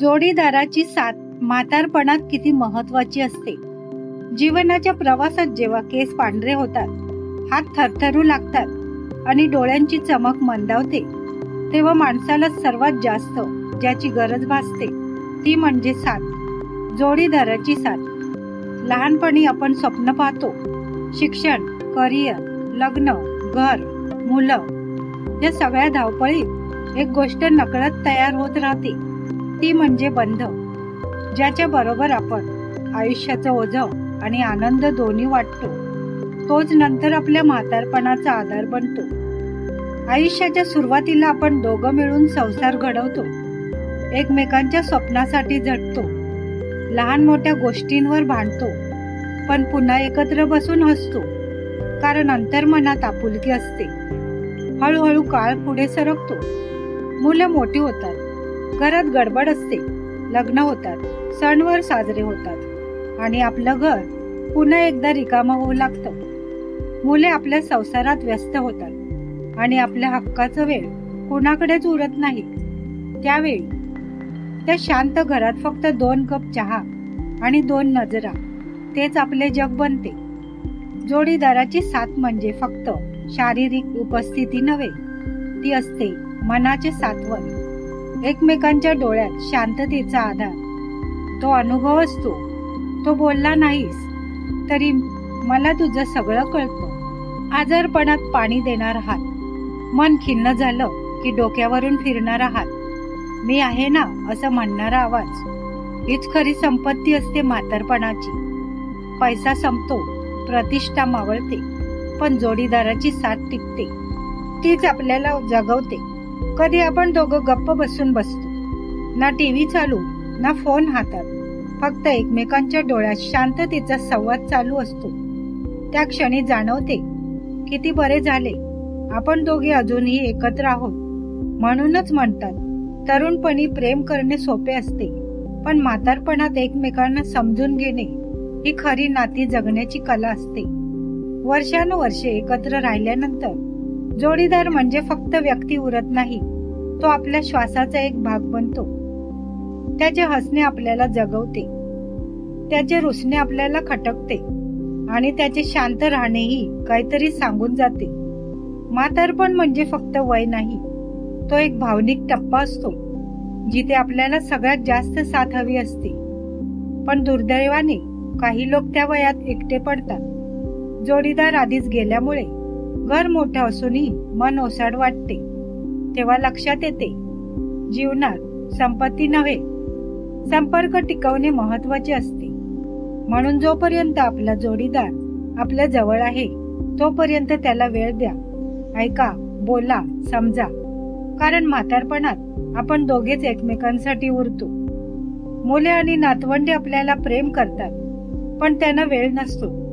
जोडीदाराची साथ म्हातारपणात किती महत्वाची असते. जीवनाच्या प्रवासात जेव्हा केस पांढरे होतात हात थरथरू लागतात आणि डोळ्यांची चमक मंदावते तेव्हा माणसाला सर्वात जास्त ज्याची गरज भासते ती म्हणजे साथ. जोडीदाराची साथ. लहानपणी आपण स्वप्न पाहतो शिक्षण करिअर लग्न घर मुलं या सगळ्या धावपळीत एक गोष्ट नकळत तयार होत राहते. ती म्हणजे बंध ज्याच्या बरोबर आपण आयुष्याचं ओझं आणि आनंद दोन्ही वाटतो. तोच नंतर आपल्या म्हातारपणाचा आधार बनतो. आयुष्याच्या सुरुवातीला आपण दोघं मिळून संसार घडवतो. एकमेकांच्या स्वप्नासाठी झटतो लहान मोठ्या गोष्टींवर भांडतो. पण पुन्हा एकत्र बसून हसतो. कारण अंतर्मनात आपुलकी असते. हळूहळू काळ पुढे सरकतो. मुलं मोठी होतात. घरात गडबड असते. लग्न होतात सणवार साजरे होतात आणि आपलं घर पुन्हा एकदा रिकामं होऊ लागतं. मुले आपल्या संसारात व्यस्त होतात आणि आपल्या हक्काचं वेळ कुणाकडेच उरत नाही. त्यावेळी त्या शांत घरात फक्त दोन कप चहा आणि दोन नजरा तेच आपले जग बनते. जोडीदाराची साथ म्हणजे फक्त शारीरिक उपस्थिती नव्हे ती असते मनाचे सात्वन एकमेकांच्या डोळ्यात शांततेचा आधार. तो अनुभव असतो. तो बोलला नाहीस तरी मला तुझं सगळं कळतं. आजारपणात पाणी देणार हात मन खिन्न झालं की डोक्यावरून फिरणारा हात मी आहे ना असं म्हणणारा आवाज. हीच खरी संपत्ती असते म्हातारपणाची. पैसा संपतो प्रतिष्ठा मावळते पण जोडीदाराची साथ टिकते. तीच आपल्याला जगवते. कधी आपण दोघं गप्प बसून बसतो. ना टीव्ही चालू ना फोन हातात. फक्त एकमेकांच्या डोळ्यात शांततेचा संवाद चालू असतो. त्या क्षणी जाणवते किती बरे झाले. आपण दोघे अजूनही एकत्र आहोत. म्हणूनच म्हणतात तरुणपणी प्रेम करणे सोपे असते. पण म्हातारपणात एकमेकांना समजून घेणे ही खरी नाती जगण्याची कला असते. वर्षानुवर्षे एकत्र राहिल्यानंतर जोडीदार म्हणजे फक्त व्यक्ती उरत नाही तो आपल्या श्वासाचा एक भाग बनतो. त्याचे हसणे आपल्याला जगवते. त्याचे रुसणे आपल्याला खटकते. आणि त्याचे शांत राहणेही काहीतरी सांगून जाते. म्हातारपण म्हणजे फक्त वय नाही तो एक भावनिक टप्पा असतो जिथे आपल्याला सगळ्यात जास्त साथ हवी असते. पण दुर्दैवाने काही लोक त्या वयात एकटे पडतात. जोडीदार आधीच गेल्यामुळे घर मोठं असूनही मन ओसाड वाटते. तेव्हा लक्षात येते जीवनात संपत्ती नव्हे संपर्क टिकवणे महत्त्वाचे असते. म्हणून जोपर्यंत आपला जोडीदार आपल्या जवळ आहे तोपर्यंत त्याला वेळ द्या. ऐका बोला समजा. कारण म्हातारपणात आपण दोघेच एकमेकांसाठी उरतो. मुले आणि नातवंडे आपल्याला प्रेम करतात पण त्यांना वेळ नसतो.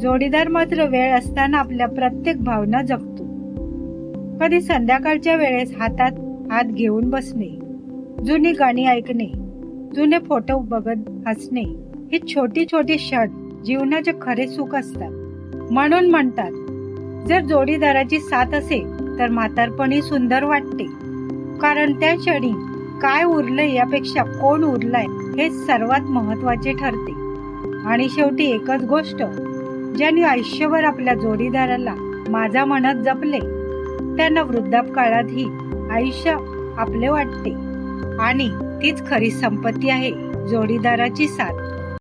जोडीदार मात्र वेळ असताना आपल्या प्रत्येक भावना जगतो कधी संध्याकाळच्या वेळेस हातात हात घेऊन बसणे जुनी गाणी ऐकणे जुने फोटो बघत हसणे ही छोटी छोटी क्षण जीवनाचे खरे सुख असतात. म्हणून म्हणतात जर जोडीदाराची साथ असेल तर म्हातारपणी सुंदर वाटते. कारण त्या क्षणी काय उरलंय यापेक्षा कोण उरलाय हे सर्वात महत्त्वाचे ठरते. आणि शेवटी एकच गोष्ट ज्यांनी आयुष्यभर आपल्या जोडीदाराला माझा म्हणत जपले त्यांना वृद्धापकाळातही आयुष्य आपले वाटते. आणि तीच खरी संपत्ती आहे जोडीदाराची साथ.